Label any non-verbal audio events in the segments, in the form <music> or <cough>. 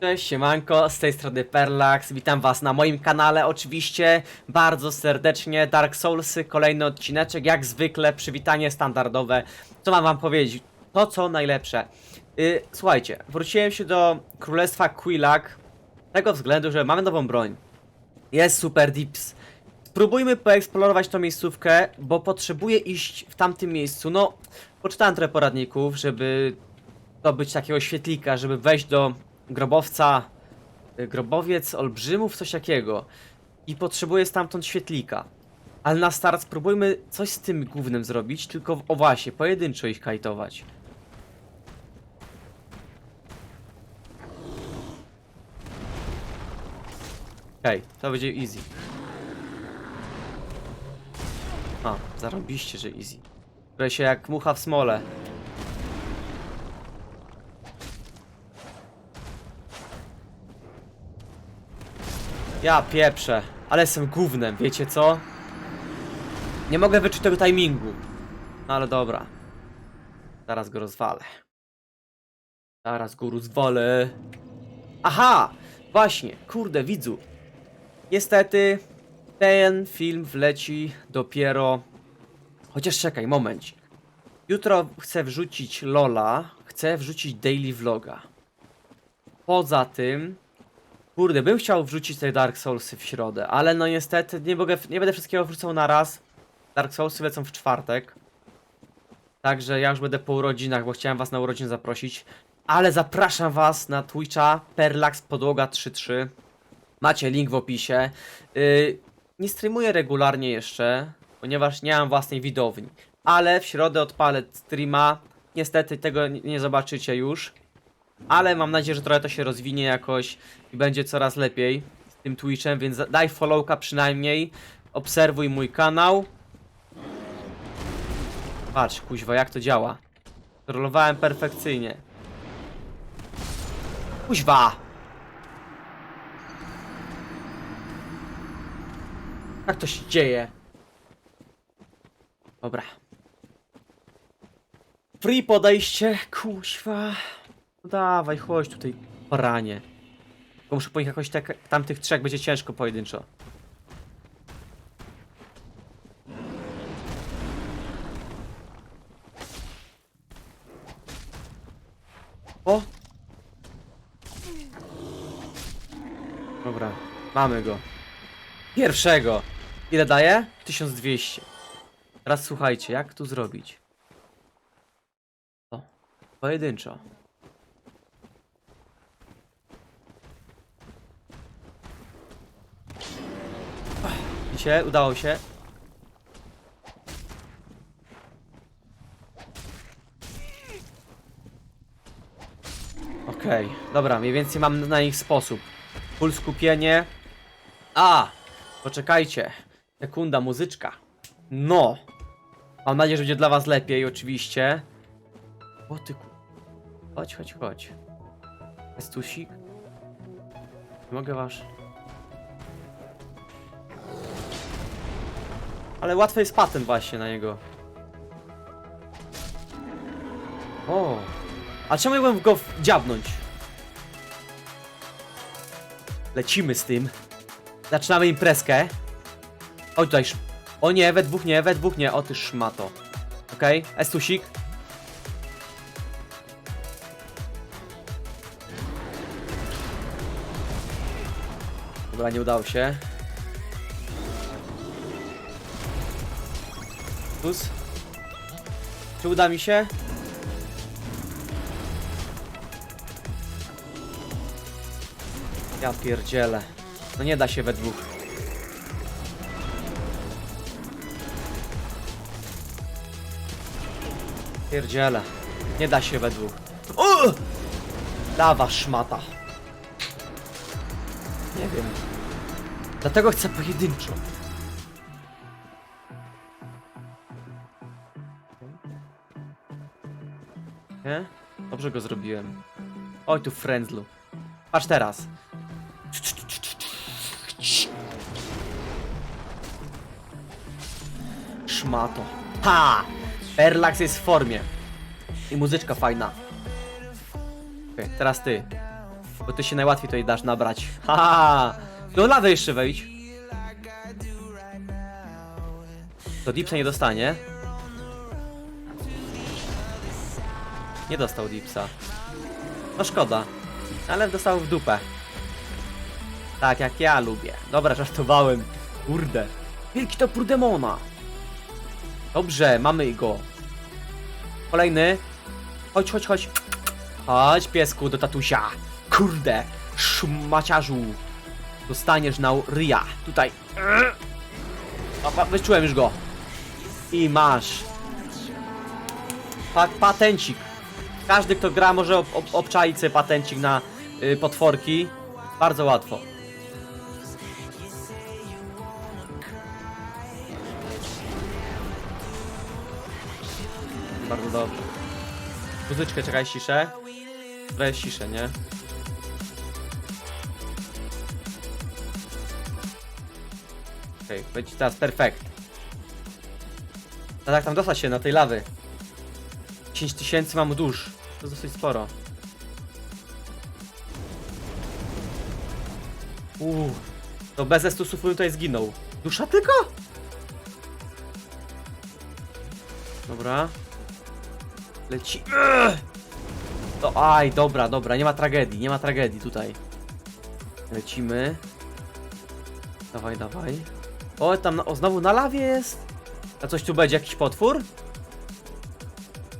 Cześć, siemanko, z tej strony Perlax, witam was na moim kanale oczywiście, bardzo serdecznie, Dark Soulsy, kolejny odcineczek, jak zwykle, przywitanie standardowe, co mam wam powiedzieć, to co najlepsze. Yy, słuchajcie, wróciłem się do Królestwa Quillag, z tego względu, że mamy nową broń, jest Super Dips. Spróbujmy poeksplorować tą miejscówkę, bo potrzebuję iść w tamtym miejscu, no, poczytałem trochę poradników, żeby zdobyć takiego świetlika, żeby wejść do grobowca, y, grobowiec olbrzymów, coś takiego. I potrzebuję stamtąd świetlika. Ale na start spróbujmy coś z tym głównym zrobić, tylko w- o właśnie, pojedynczo ich kajtować. Okej, to będzie easy. A, zarobiście, że easy. Które się jak mucha w smole. Ja pieprzę, ale jestem gównem, wiecie co? Nie mogę wyczuć tego timingu. No ale dobra. Zaraz go rozwalę. Zaraz go rozwalę. Aha! Właśnie, kurde, widzu. Niestety, ten film wleci dopiero... Chociaż czekaj, momencik. Jutro chcę wrzucić Lola, chcę wrzucić daily vloga. Poza tym, Kurde, bym chciał wrzucić te Dark Soulsy w środę, ale no niestety nie mogę, nie będę wszystkiego wrzucał na raz. Dark Soulsy lecą w czwartek. Także ja już będę po urodzinach, bo chciałem was na urodziny zaprosić. Ale zapraszam was na Twitcha Perlax Podłoga 33. Macie link w opisie. Yy, nie streamuję regularnie jeszcze, ponieważ nie mam własnej widowni. Ale w środę odpalę streama. Niestety tego nie- nie zobaczycie już. Ale mam nadzieję, że trochę to się rozwinie jakoś i będzie coraz lepiej z tym Twitchem, więc daj followka przynajmniej. Obserwuj mój kanał. Patrz, kuźwa, jak to działa. Rollowałem perfekcyjnie. Kuźwa! Jak to się dzieje? Dobra. Free podejście, kuźwa. Dawaj, chodź tutaj, paranie. Bo muszę po nich jakoś tak, tamtych trzech będzie ciężko pojedynczo. O! Dobra, mamy go. Pierwszego. Ile daje? 1200. Teraz słuchajcie, jak tu zrobić? O, pojedynczo. Widzicie? Udało się. Okej, dobra, mniej więcej mam na nich sposób. Full skupienie. A! Poczekajcie. Sekunda, muzyczka. No! Mam nadzieję, że będzie dla was lepiej, oczywiście. O ty ku... Chodź, chodź, chodź. Estusik? Nie mogę wasz... Ale łatwy jest patent właśnie na niego. O. A czemu miałbym go dziabnąć? Lecimy z tym. Zaczynamy imprezkę. Oj tutaj. O nie, we dwóch nie, we dwóch nie. O ty szmato. Okej, okay. Estusik. Dobra, nie udało się. Plus. Czy uda mi się? Ja pierdzielę. No nie da się we dwóch. Pierdzielę. Nie da się we dwóch. O! Dawa szmata. Nie wiem. Dlatego chcę pojedynczo. Dobrze go zrobiłem. Oj tu frędzlu. Patrz teraz. Szmato. Ha! Perlax jest w formie. I muzyczka fajna. Okej, teraz ty. Bo ty się najłatwiej tutaj dasz nabrać. Haha! Do lawy jeszcze wejdź. To Dipsa nie dostanie. Nie dostał Dipsa. No szkoda. Ale dostał w dupę. Tak jak ja lubię. Dobra, żartowałem. Kurde. Wielki topór demona. Dobrze, mamy go. Kolejny. Chodź, chodź, chodź. Chodź, piesku, do tatusia. Kurde. Szmaciarzu. Dostaniesz na ryja. Tutaj. Opa, wyczułem już go. I masz. Pa patencik. Każdy, kto gra, może ob ob obczaić sobie patencik na y, potworki. Bardzo łatwo. Bardzo dobrze. Muzyczkę, czekaj, ciszę. Weź ciszę, nie? Okej, okay, będzie teraz perfekt. No tak, tam dostać się na tej lawy. 10 tysięcy mam dusz. To jest dosyć sporo. Uuu. To bez estusów tutaj zginął. Dusza tylko? Dobra. Leci. To aj, dobra, dobra, nie ma tragedii, nie ma tragedii tutaj. Lecimy. Dawaj, dawaj. O, tam, o, znowu na lawie jest. A coś tu będzie, jakiś potwór?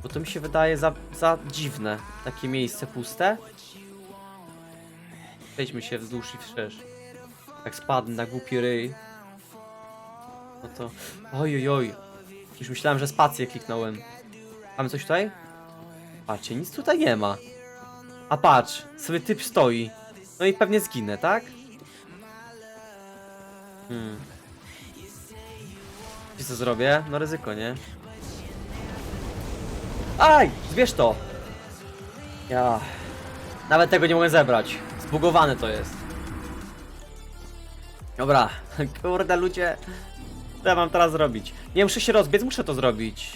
Bo to mi się wydaje za, za dziwne. Takie miejsce puste. Przejdźmy się wzdłuż i wszerz. Jak spadnę na głupi ryj. No to... Oj, oj, oj. Już myślałem, że spację kliknąłem. Mamy coś tutaj? Patrzcie, nic tutaj nie ma. A patrz, sobie typ stoi. No i pewnie zginę, tak? Hmm. I co zrobię? No ryzyko, nie? Aj! Zbierz to! Ja... Nawet tego nie mogę zebrać. Zbugowane to jest. Dobra. <laughs> Kurde, ludzie. Co ja mam teraz zrobić? Nie muszę się rozbiec, muszę to zrobić.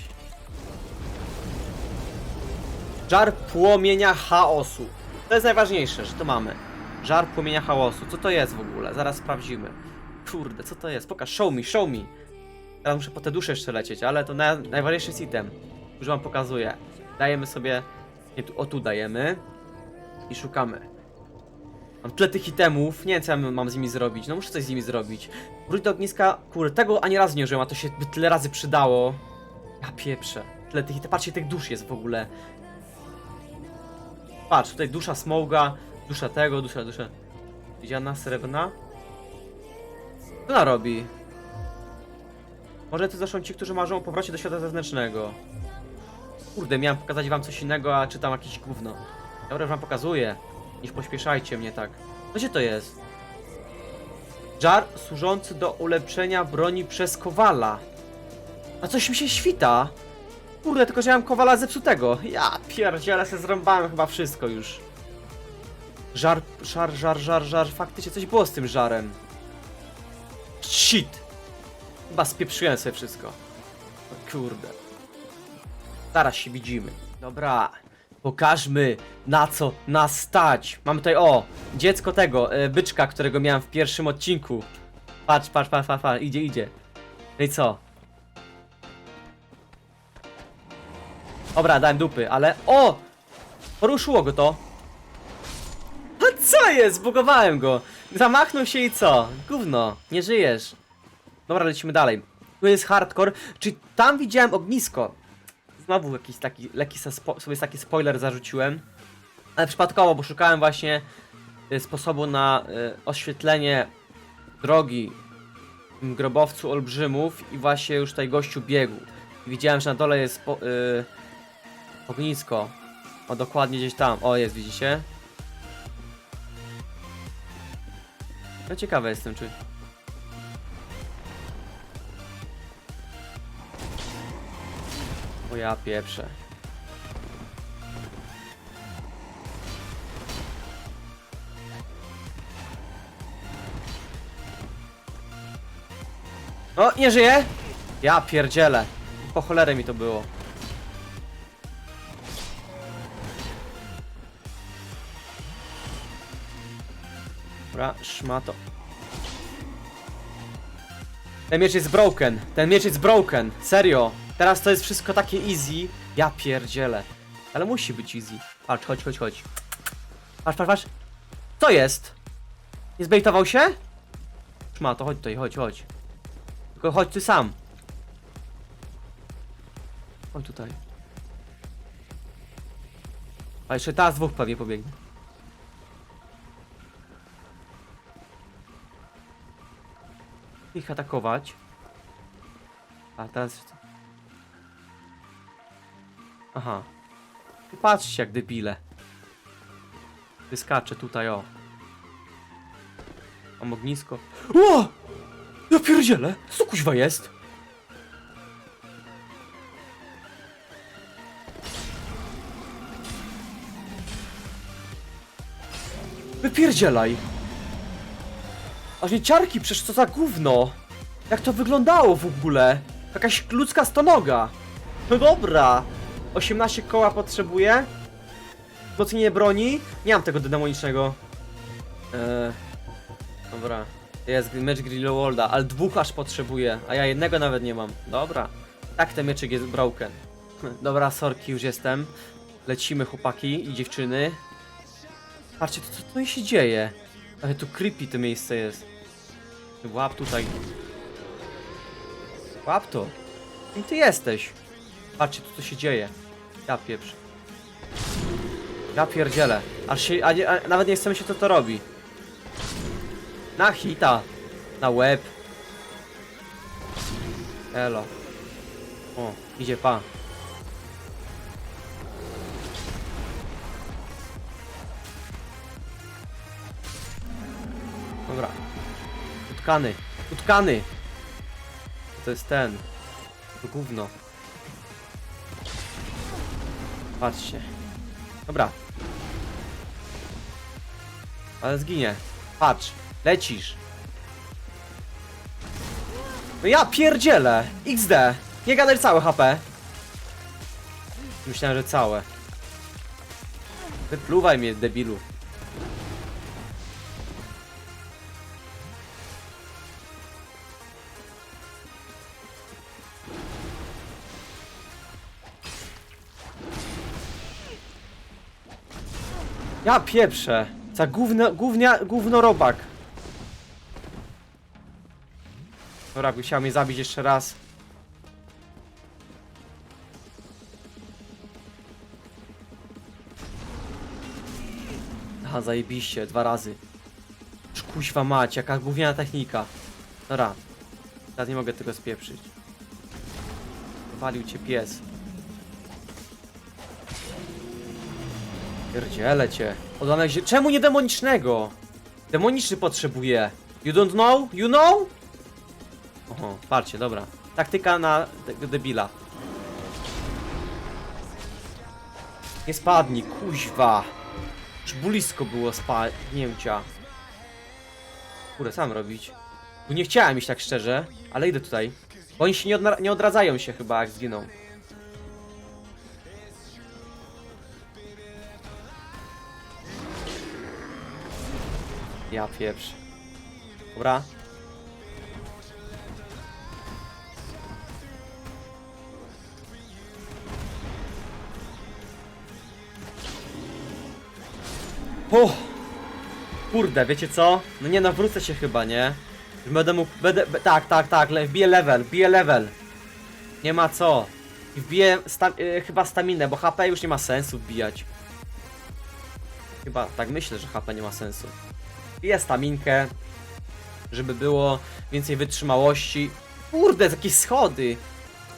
Żar płomienia chaosu. To jest najważniejsze, że to mamy. Żar płomienia chaosu. Co to jest w ogóle? Zaraz sprawdzimy. Kurde, co to jest? Pokaż, show me, show me. Teraz muszę po te dusze jeszcze lecieć, ale to na, najważniejszy jest item. Już wam pokazuję. Dajemy sobie... Nie, tu, o tu dajemy. I szukamy. Mam tyle tych itemów, nie wiem co ja mam z nimi zrobić. No muszę coś z nimi zrobić. Wróć do ogniska, kurde, tego ani razu nie użyłem, a to się by tyle razy przydało. Ja pieprzę. Tyle tych, patrzcie, tych dusz jest w ogóle. Patrz, tutaj dusza smoga, dusza tego, dusza, dusza... Widziana, srebrna? Co ona robi? Może to zresztą ci, którzy marzą o powrocie do świata zewnętrznego. Kurde, miałem pokazać wam coś innego, a czytam jakieś gówno. Dobra, wam pokazuję. Nie pośpieszajcie mnie tak. No gdzie to jest? Żar służący do ulepszenia broni przez kowala. A coś mi się świta. Kurde, tylko że ja mam kowala zepsutego. Ja pierdziele, se zrąbałem chyba wszystko już. Żar, żar, żar, żar, żar. Faktycznie coś było z tym żarem. Shit. Chyba spieprzyłem sobie wszystko. O kurde. Zaraz się widzimy. Dobra. Pokażmy na co nas stać. Mamy tutaj, o, dziecko tego, e, byczka, którego miałem w pierwszym odcinku. Patrz, patrz, patrz, patrz, patrz. idzie, idzie. No i co? Dobra, dałem dupy, ale... O! Poruszyło go to. A co jest? Zbugowałem go. Zamachnął się i co? Gówno, nie żyjesz. Dobra, lecimy dalej. Tu jest hardcore. Czy tam widziałem ognisko? Znowu jakiś taki, lekki sobie taki spoiler zarzuciłem. Ale przypadkowo, bo szukałem właśnie y, sposobu na y, oświetlenie drogi grobowcu olbrzymów i właśnie już tutaj gościu biegł. Widziałem, że na dole jest po, y, ognisko. O, dokładnie gdzieś tam. O, jest, widzicie? No ciekawe jestem, czy... O ja pieprzę. O, nie żyje? Ja pierdzielę. Po cholerę mi to było. Dobra, szmato. Ten miecz jest broken. Ten miecz jest broken. Serio. Teraz to jest wszystko takie easy. Ja pierdzielę. Ale musi być easy. Patrz, chodź, chodź, chodź. Patrz, patrz, patrz. Co jest? Nie zbejtował się? Szmato, chodź tutaj, chodź, chodź. Tylko chodź ty sam. Chodź tutaj. A jeszcze teraz dwóch pewnie pobiegnie. Ich atakować. A teraz... Aha. Patrzcie jak debile. Wyskacze tutaj, o. Mam ognisko. Ło! Ja pierdzielę! Co kuźwa jest? Wypierdzielaj! Aż nie ciarki, przecież co za gówno! Jak to wyglądało w ogóle? Jakaś ludzka stonoga! No dobra! 18 koła potrzebuję. Wzmocnienie broni. Nie mam tego demonicznego. Eee, dobra. Jest mecz Grillowolda, ale dwóch aż potrzebuję, a ja jednego nawet nie mam. Dobra. Tak ten mieczyk jest broken. <laughs> Dobra, sorki, już jestem. Lecimy chłopaki i dziewczyny. Patrzcie, to, co tu się dzieje? Ale tu creepy to miejsce jest. Łap tutaj. Łap to. Kim ty jesteś? Patrzcie, tu co się dzieje. Ja pieprz. Ja pierdzielę. Aż się, a nie, a nawet nie chcemy się co to robi. Na hita. Na łeb. Elo. O, idzie pa. Dobra. Utkany. Utkany. To jest ten. To gówno. Patrzcie. Dobra. Ale zginie. Patrz. Lecisz. No ja pierdzielę. XD. Nie gadaj całe HP. Myślałem, że całe. Wypluwaj mnie, debilu. Ja pieprzę. Za gówno, gównia, gówno robak. Dobra, jakby chciał mnie zabić jeszcze raz. Aha, zajebiście, dwa razy. Kuźwa mać, jaka gówniana technika. Dobra. Teraz nie mogę tego spieprzyć. Walił cię pies. Pierdziele cię. Się. Czemu nie demonicznego? Demoniczny potrzebuje. You don't know? You know? Oho, parcie, dobra. Taktyka na tego debila. Nie spadnij, kuźwa. Już blisko było spadnięcia. Kurde, sam robić. Bo nie chciałem iść tak szczerze, ale idę tutaj. Bo oni się nie, nie odradzają się chyba, jak zginą. Ja pieprz. Dobra. O! Kurde, wiecie co? No nie nawrócę się chyba, nie? Będę mógł, będę, tak, tak, tak, le, wbiję level, wbiję level. Nie ma co. I wbiję sta, y, chyba staminę, bo HP już nie ma sensu wbijać. Chyba tak myślę, że HP nie ma sensu. Wbiję staminkę, żeby było więcej wytrzymałości. Kurde, jakieś schody.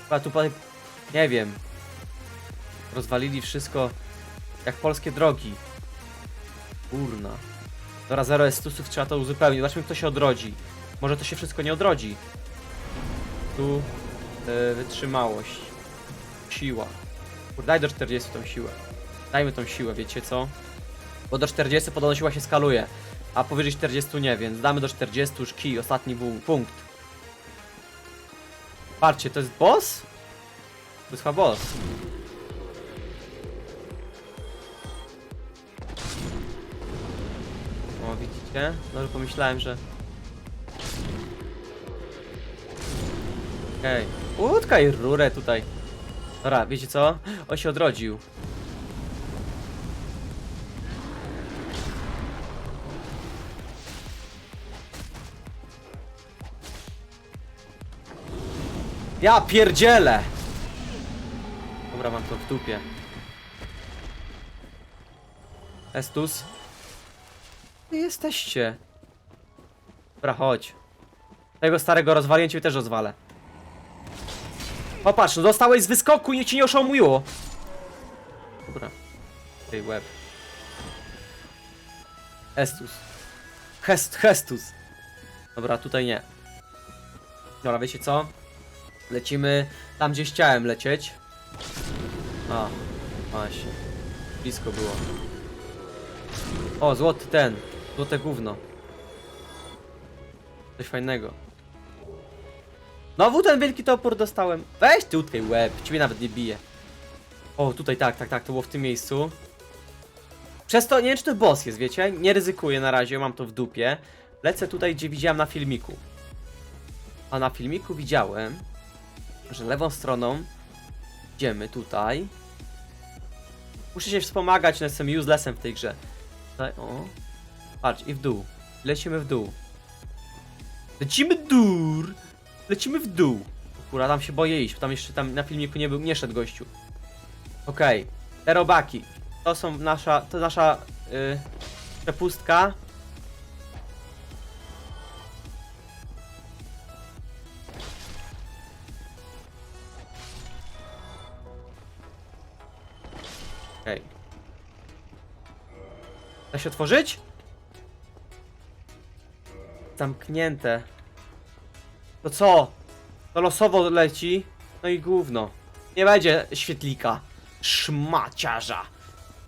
Chyba tu, nie wiem. Rozwalili wszystko jak polskie drogi. Kurna. Dobra, zero jest stusów, trzeba to uzupełnić. Zobaczmy, kto się odrodzi. Może to się wszystko nie odrodzi. Tu e, wytrzymałość. Siła. Kurde, daj do 40 tą siłę. Dajmy tą siłę, wiecie co? Bo do 40 podobno siła się skaluje. A powyżej 40 nie, więc damy do 40 już kij, ostatni był punkt. Patrzcie, to jest boss? To jest chyba boss. O widzicie? Ale pomyślałem, że... Okej. Okay. Utkaj rurę tutaj. Dobra, wiecie co? On się odrodził. Ja pierdzielę! Dobra, mam to w dupie. Estus? Gdzie jesteście? Dobra, chodź. Tego starego rozwaliłem cię też rozwalę. Popatrz, no dostałeś z wyskoku i ci nie oszomuło. Dobra. Tej łeb. Estus. Hest, Hestus. Dobra, tutaj nie. Dobra, wiecie co? Lecimy tam, gdzie chciałem lecieć. A, właśnie. Blisko było. O, złoty ten. Złote gówno. Coś fajnego. Znowu ten wielki topór dostałem. Weź ty utkaj łeb, ciebie nawet nie bije. O, tutaj tak, tak, tak, to było w tym miejscu. Przez to, nie wiem czy to boss jest, wiecie? Nie ryzykuję na razie, mam to w dupie. Lecę tutaj, gdzie widziałem na filmiku. A na filmiku widziałem, że lewą stroną idziemy tutaj. Muszę się wspomagać, no jestem uselessem w tej grze. Tutaj, o. Patrz, i w dół. Lecimy w dół. Lecimy dół. Lecimy w dół. Kurwa, tam się boję iść, bo tam jeszcze tam na filmiku nie był, nie szedł gościu. Okej. Te robaki. To są nasza, to nasza yy, przepustka. Da się otworzyć? Zamknięte. To co? To losowo leci. No i gówno. Nie będzie świetlika. Szmaciarza.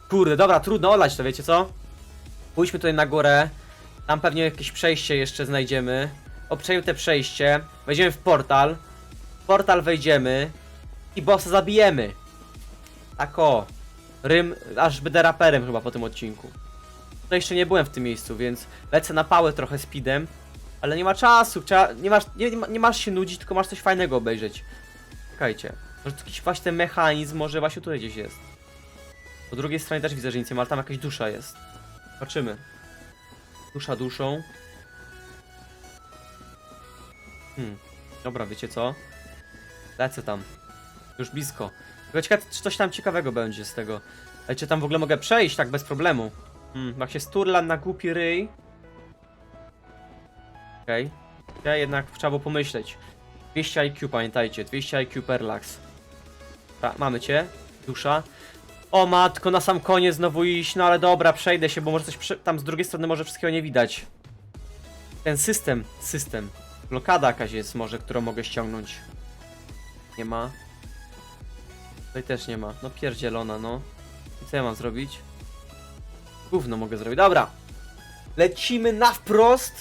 Kurde, dobra, trudno olać to, wiecie co? Pójdźmy tutaj na górę. Tam pewnie jakieś przejście jeszcze znajdziemy. Obczejmy te przejście. Wejdziemy w portal. W portal wejdziemy. I bossa zabijemy. Tak o. Rym, aż będę raperem chyba po tym odcinku. No jeszcze nie byłem w tym miejscu, więc lecę na pałę trochę speedem. Ale nie ma czasu, trzeba, nie, masz, nie, nie, ma- nie masz się nudzić, tylko masz coś fajnego obejrzeć. Czekajcie. Może tu jakiś właśnie mechanizm, może właśnie tutaj gdzieś jest. Po drugiej stronie też widzę, że nic nie ma, ale tam jakaś dusza jest. Zobaczymy. Dusza duszą. Hmm. Dobra, wiecie co? Lecę tam. Już blisko. Tylko ciekawe, czy coś tam ciekawego będzie z tego. Ale czy tam w ogóle mogę przejść tak bez problemu? Hmm, jak się sturlam na głupi ryj. Okej. Ja jednak trzeba było pomyśleć. 200 IQ, pamiętajcie. 200 IQ per lax. Ta, mamy cię. Dusza. O matko, na sam koniec znowu iść. No ale dobra, przejdę się, bo może coś tam z drugiej strony może wszystkiego nie widać. Ten system, system. Blokada jakaś jest może, którą mogę ściągnąć. Nie ma. Tutaj też nie ma. No pierdzielona, no. I co ja mam zrobić? Gówno mogę zrobić. Dobra. Lecimy na wprost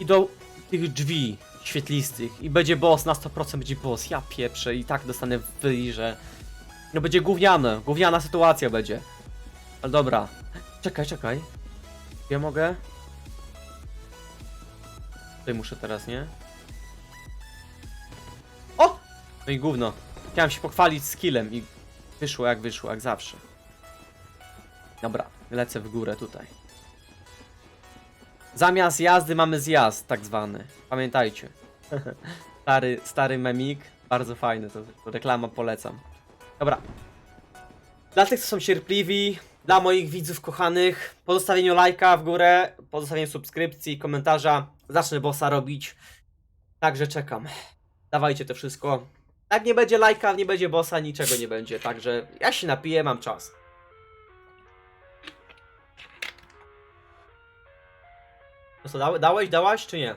i do tych drzwi świetlistych. I będzie boss, na 100% będzie boss. Ja pieprzę i tak dostanę wyli, że... No będzie gówniane, gówniana sytuacja będzie. Ale dobra. Czekaj, czekaj. Ja mogę? Tutaj muszę teraz, nie? O! No i gówno. Chciałem się pochwalić skillem i wyszło jak wyszło, jak zawsze. Dobra, lecę w górę tutaj. Zamiast jazdy mamy zjazd, tak zwany. Pamiętajcie. <laughs> stary, stary memik. Bardzo fajny, to, to reklama polecam. Dobra. Dla tych, co są cierpliwi, dla moich widzów kochanych, po zostawieniu lajka w górę, po zostawieniu subskrypcji, komentarza, zacznę bossa robić. Także czekam. Dawajcie to wszystko. Jak nie będzie lajka, nie będzie bossa, niczego nie będzie. Także ja się napiję, mam czas. No co, dałe- dałeś, dałaś, czy nie?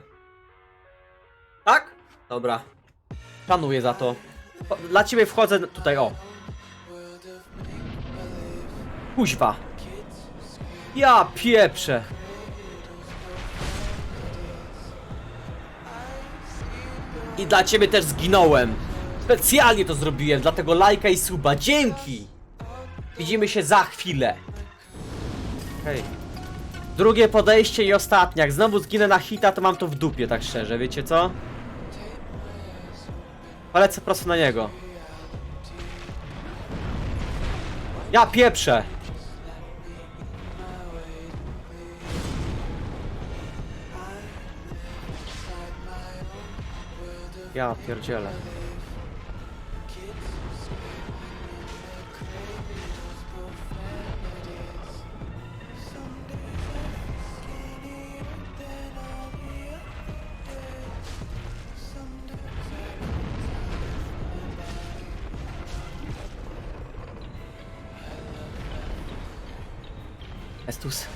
Tak? Dobra. Szanuję za to. Dla ciebie wchodzę tutaj, o. Kuźwa. Ja pieprzę. I dla ciebie też zginąłem. Specjalnie to zrobiłem, dlatego lajka i suba. Dzięki! Widzimy się za chwilę. Hej. Drugie podejście i ostatnie. Jak znowu zginę na hita, to mam to w dupie, tak szczerze, wiecie co? Polecę prosto na niego. Ja pieprzę! Ja pierdzielę. Estus.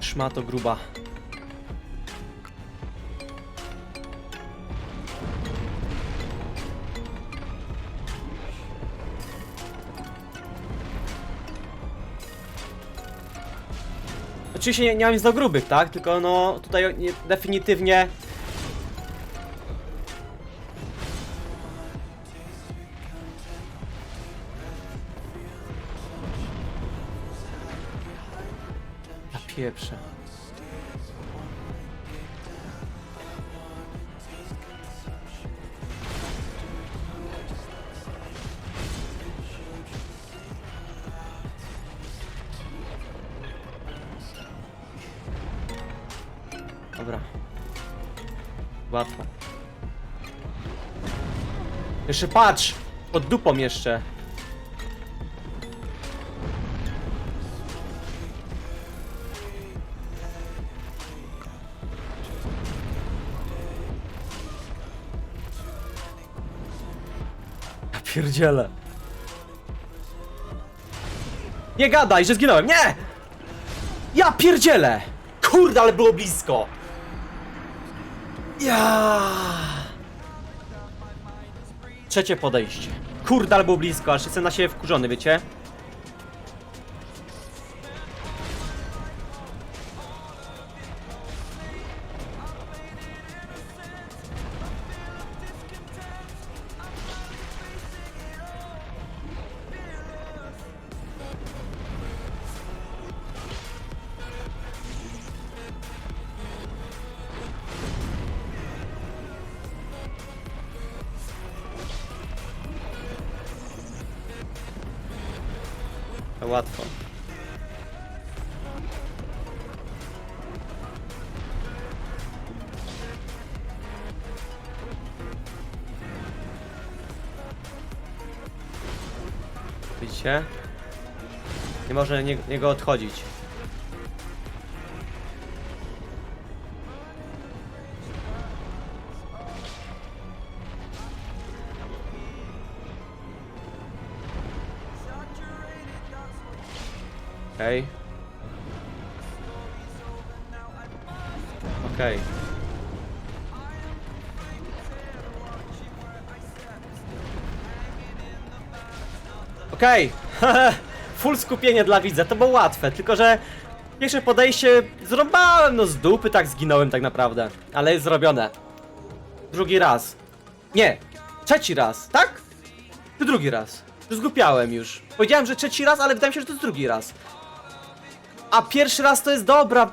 Szmato gruba. Oczywiście nie, nie mam nic do grubych, tak? Tylko no tutaj nie, definitywnie Ja pieprzę. Łatwo. Jeszcze patrz! Pod dupą jeszcze. Ja pierdzielę. Nie gadaj, że zginąłem. Nie! Ja pierdzielę! Kurde, ale było blisko. Ja. Trzecie podejście. Kurde, ale było blisko, aż jestem na siebie wkurzony, wiecie? Widzicie? Nie może nie, niego odchodzić. Okej. Okej. Okej. <laughs> Full skupienie dla widza, to było łatwe, tylko że pierwsze podejście zrąbałem, no z dupy tak zginąłem tak naprawdę, ale jest zrobione. Drugi raz. Nie, trzeci raz, tak? To drugi raz. Zgupiałem już. Powiedziałem, że trzeci raz, ale wydaje mi się, że to jest drugi raz. A pierwszy raz to jest dobra.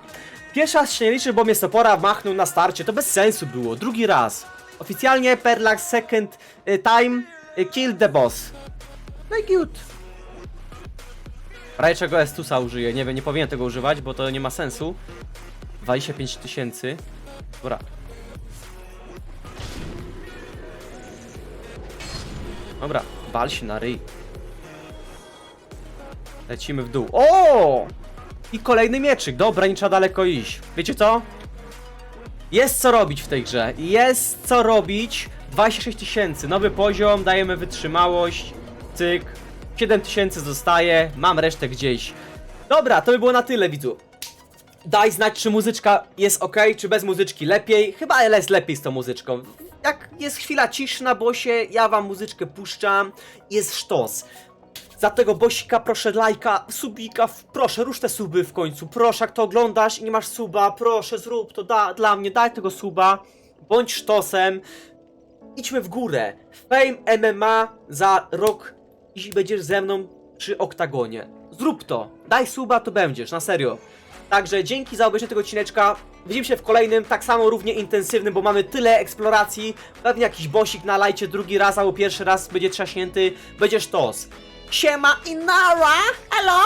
Pierwszy raz się nie liczy, bo mnie Stopora machnął na starcie. To bez sensu było. Drugi raz. Oficjalnie Perlax second y, time y, kill the boss. No i good. W razie czego Estusa użyję. Nie wiem, nie powinien tego używać, bo to nie ma sensu. 25 tysięcy. Dobra. Dobra, bal się na ryj. Lecimy w dół. O! I kolejny mieczyk. Dobra, nie trzeba daleko iść. Wiecie co? Jest co robić w tej grze. Jest co robić. 26 tysięcy. Nowy poziom. Dajemy wytrzymałość. Cyk. 7 tysięcy zostaje. Mam resztę gdzieś. Dobra, to by było na tyle, widzu. Daj znać, czy muzyczka jest ok, czy bez muzyczki lepiej. Chyba jest lepiej z tą muzyczką. Jak jest chwila ciszy na bosie, ja wam muzyczkę puszczam. Jest sztos. Za tego bosika proszę lajka, subika, proszę rusz te suby w końcu, proszę jak to oglądasz i nie masz suba, proszę zrób to da, dla mnie, daj tego suba, bądź sztosem. Idźmy w górę. Fame MMA za rok i będziesz ze mną przy oktagonie. Zrób to. Daj suba, to będziesz, na serio. Także dzięki za obejrzenie tego odcineczka. Widzimy się w kolejnym, tak samo równie intensywnym, bo mamy tyle eksploracji. Pewnie jakiś bosik na lajcie drugi raz albo pierwszy raz będzie trzaśnięty. Będzie sztos. Siema i nara! Elo!